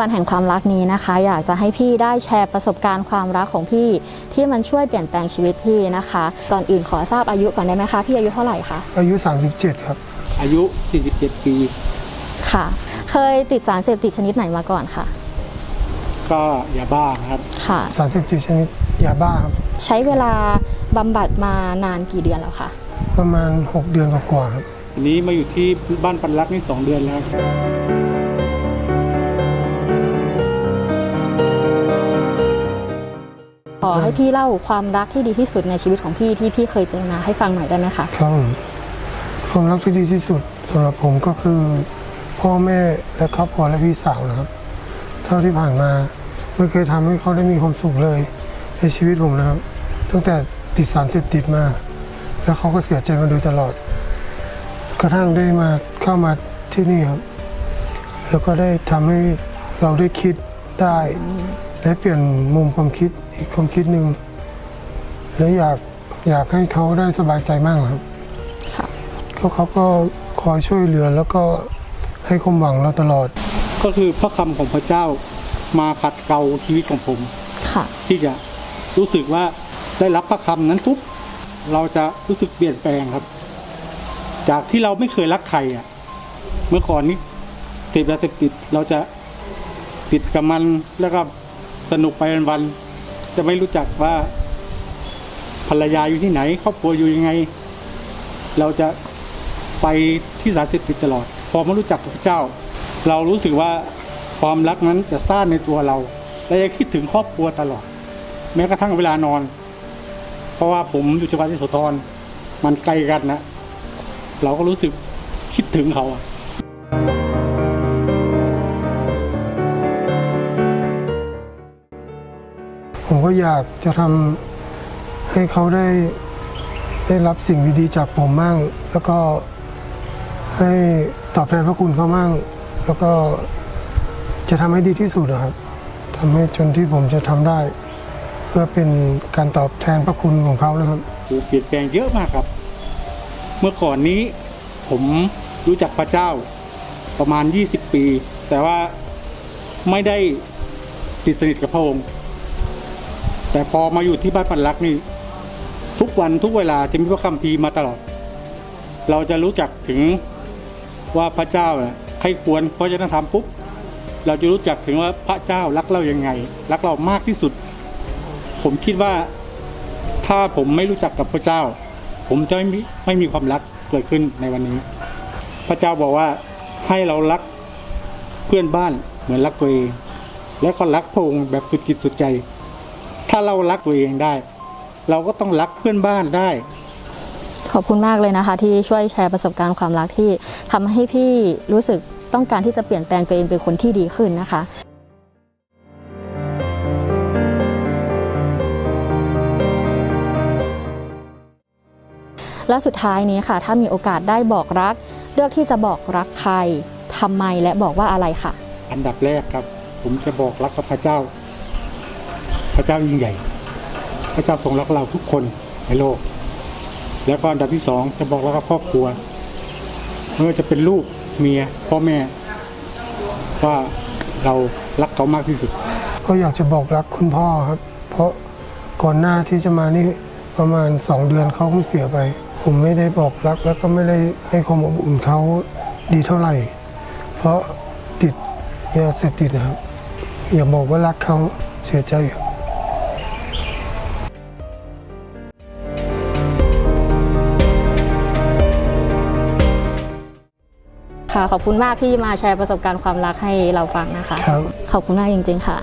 วันแห่งความรักนี้นะคะ อยากจะให้พี่ได้แชร์ประสบการณ์ความรักของพี่ ที่มันช่วยเปลี่ยนแปลงชีวิตพี่นะคะ ก่อนอื่นขอทราบอายุก่อนได้ไหมคะ พี่อายุเท่าไหร่คะ อายุ 37 ครับ อายุ 47 ปี ค่ะ เคยติดสารเสพติดชนิดไหนมาก่อนค่ะก็ยาบ้านะครับ ค่ะ สารเสพติดชนิดยาบ้าครับ ใช้เวลาบำบัดมานานกี่เดือนแล้วคะ ประมาณ 6 เดือนกว่าๆครับ อันนี้มาอยู่ที่บ้านปันรักนี่ 2 เดือนแล้วข อให้พี่เล่าความรักที่ดีที่สุดในชีวิตของพี่ที่พี่เคยเจอมาให้ฟังหน่อยได้ไหมคะครับความรักที่ดีที่สุดสำหรับผมก็คือ พ่อแม่และครอบครัวและพี่สาวนะครับ เท่าที่ผ่านมาไม่เคยทำให้เขาได้มีความสุขเลยในชีวิตผมนะครับ ตั้งแต่ติดสารเสพติดมา แล้วเขาก็เสียใจมาโดยตลอด กระทั่งได้มาเข้ามาที่นี่ครับ แล้วก็ได้ทำให้เราได้คิดได้ และเปลี่ยนมุมความคิดอีกความคิดหนึ่งและอยากอยากให้เขาได้สบายใจมากครับค่ะเขาเขาก็คอยช่วยเหลือแล้วก็ให้ความหวังเราตลอด ก็คือพระคำของพระเจ้ามาขัดเกลาชีวิตของผมค่ะที่จะรู้สึกว่าได้รับพระคำนั้นปุ๊บเราจะรู้สึกเปลี่ยนแปลงครับ จากที่เราไม่เคยรักใครอะ เมื่อก่อนนี้ติดยาเสพติดเราจะติดกับมันแล้วก็ สนุกไปวันๆจะไม่รู้จักว่าภรรยาอยู่ที่ไหน ครอบครัวอยู่ยังไง เราจะไปที่สารเสพติดตลอด พอมารู้จักพระเจ้า เรารู้สึกว่าความรักนั้นจะสร้างในตัวเรา และจะคิดถึงครอบครัวตลอด แม้กระทั่งเวลานอน เพราะว่าผมอยู่จังหวัดยโสธรมันไกลกันนะ เราก็รู้สึกคิดถึงเขาอะ ก็อยากจะทำให้เขาได้ได้รับสิ่งดีๆจากผมมั่งแล้วก็ให้ตอบแทนพระคุณเขามั่งแล้วก็จะทำให้ดีที่สุดนะครับทำให้จนที่ผมจะทำได้ เพื่อเป็นการตอบแทนพระคุณของเขานะครับโอ้เปลี่ยนแปลงเยอะมากครับ เมื่อก่อนนี้ผมรู้จักพระเจ้าประมาณ 20 ปี แต่ว่าไม่ได้ติดสนิทกับพระองค์ แต่พอมาอยู่ที่บ้านปันรักนี่ ทุกวันทุกเวลาจะมีพระคัมภีร์มาตลอด เราจะรู้จักถึงว่าพระเจ้าใครควรเพราะจะต้องทำปุ๊บเราจะรู้จักถึงว่าพระเจ้ารักเรายังไง รักเรามากที่สุด ผมคิดว่าถ้าผมไม่รู้จักกับพระเจ้า ผมจะไม่มีไม่มีความรักเกิดขึ้นในวันนี้ พระเจ้าบอกว่าให้เรารักเพื่อนบ้านเหมือนรักตัวเองและก็รักพระองค์แบบสุดจิตสุดใจ ถ้าเรารักตัวเองได้ เราก็ต้องรักเพื่อนบ้านได้ ขอบคุณมากเลยนะคะ ที่ช่วยแชร์ประสบการณ์ความรักที่ทำให้พี่รู้สึกต้องการที่จะเปลี่ยนแปลงตัวเองเป็นคนที่ดีขึ้นนะคะและสุดท้ายนี้ค่ะ ถ้ามีโอกาสได้บอกรัก เลือกที่จะบอกรักใครทำไมและบอกว่าอะไรค่ะ อันดับแรกครับ ผมจะบอกรักกับพระเจ้า พระเจ้ายิ่งใหญ่ พระเจ้าทรงรักเราทุกคนในโลก แล้วก็อันดับที่สองจะบอกรักกับครอบครัวไม่ว่าจะเป็นลูกเมียพ่อแม่ว่าเรารักเขามากที่สุด ก็อยากจะบอกรักคุณพ่อครับ เพราะก่อนหน้าที่จะมานี่ประมาณสองเดือนเขาเพิ่งเสียไป ผมไม่ได้บอกรักแล้วก็ไม่ได้ให้ความอบอุ่นเขาดีเท่าไหร่ เพราะติดยาเสพติดนะครับ อย่าบอกว่ารักเขาเสียใจครับ ขอบคุณมากที่มาแชร์ประสบการณ์ความรักให้เราฟังนะคะครับขอบคุณมากจริง ๆ ค่ะ